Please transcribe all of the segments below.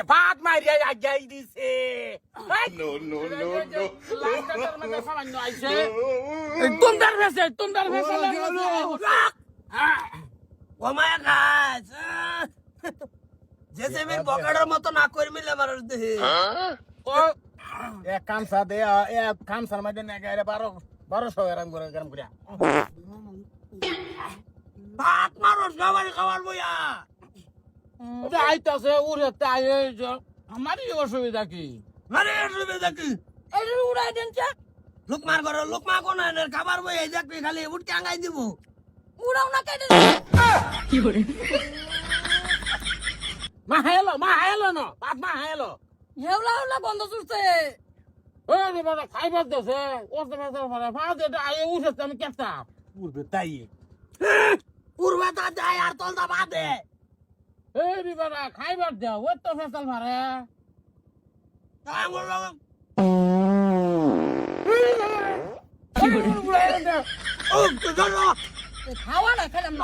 দিছে ভাত মারিয়া আজ্ঞাই দিছে। No, no, no, no. তুমদার ফেসে তুমদার ফেসে ওমায়া গাছ। জেসেবির বকেটের মতো না করে মিলে মানুষ দেহে। এক কামসা দে এক কামসার মধ্যে না গেলে বারো বারোশো এরম করে গরম করে ভাত মানুষ খাবার খাবার বইয়া। আইতাছে উড়ে তাই আমারই অসুবিধা কি? আরে সুবিধা কি? যে উড়াই দেন চা লোকমার ঘরে লোকমা কোন খাবার বই এই দেখবি খালি উঠকে আঙ্গাই দিব। উড়াও না কেটে মা হেলো মা হেলো না বাপ মা হেলো। হেওলা হেওলা গন্ধ চুষছে ওই রে বাবা খাইবার দেছে ওতে মেসে মানে ফাঁদ এটা আয়ে উঠেছে আমি উড়বে তাই। উড়বা তা যায় আর তলদা বাদে এই রে বাবা খাইবার দাও ওই তো ফেসাল মারে। আঙ্গুল লাগা খাওয়া না খেলাম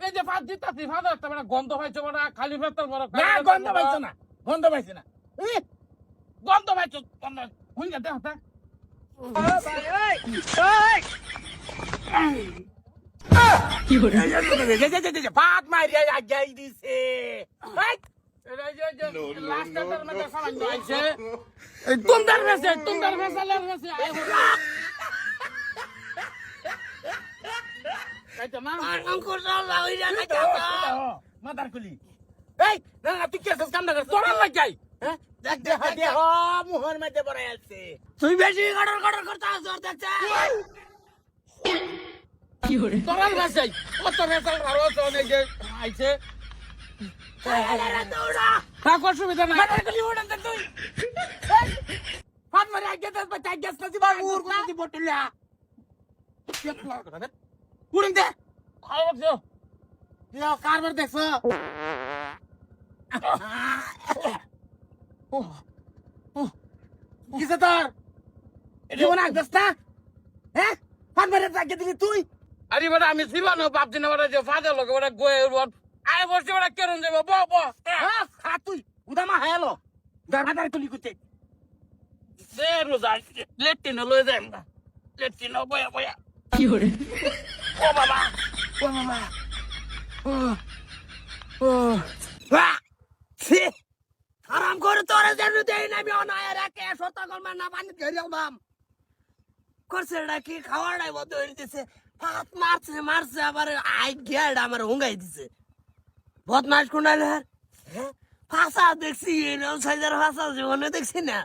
এই যে ফাঁদ দিতাছি ফাঁদ একটা গন্ধ পাইছো মানে খালি ফেসাল মারে না গন্ধ পাইছো না গন্ধ পাইছে না। গন্ধ পাইছো গন্ধ হুই দেখ দেখ ভাত মারিয়া আজ্ঞাই দিছে মাদার এই না তুই কেসস কাম না তোরা লাগাই দেখ দেহ দেখ দেহ দেখ মুহর মধ্যে পড়ে আছে তুই বেশি গড়র গড়র করতে দেখছে তোরা ভাষাই কত ফেসাল ভালো তো নেই যে আইছে অসুবিধা নাই। তুই। হাত মারে আগে দেস বা চাই গেছ নাজি বাবু উর কোন দি। বটলা উড়ন দে। খাবার দিও দিও কারবার দেখছ? কিসে তোর? এটা ওনা হ্যাঁ? হাত মারে আগে দিলি তুই। আরে বড় আমি ছিল না বাপ দিন বড় যে ফাদা লোক বড় গোয়ে রোড আয় বসে বড় কেরন যাবে ব ব হ্যাঁ খা তুই উদামা হায়ালো দাঁড়া তুলি কুতে Zero za Latino lo zem da. Latino boya boya. Oh mama. Oh mama. Oh. Oh. বাহ! ছি! আরাম করে তোরে যেন দেই না আমি অনায় রাখে শত কলমা না পানি ধরে দাম করছে কি খাওয়াটাই বন্ধ হয়ে দিছে পাঁচ মারছে মারছে, আবার আই গেড আমার হুঙ্গাই দিছে। বদমাস কোনাল হ্যাঁ? ফাঁসা দেখছি সাইজার ফাঁসা, জীবনে দেখছি না।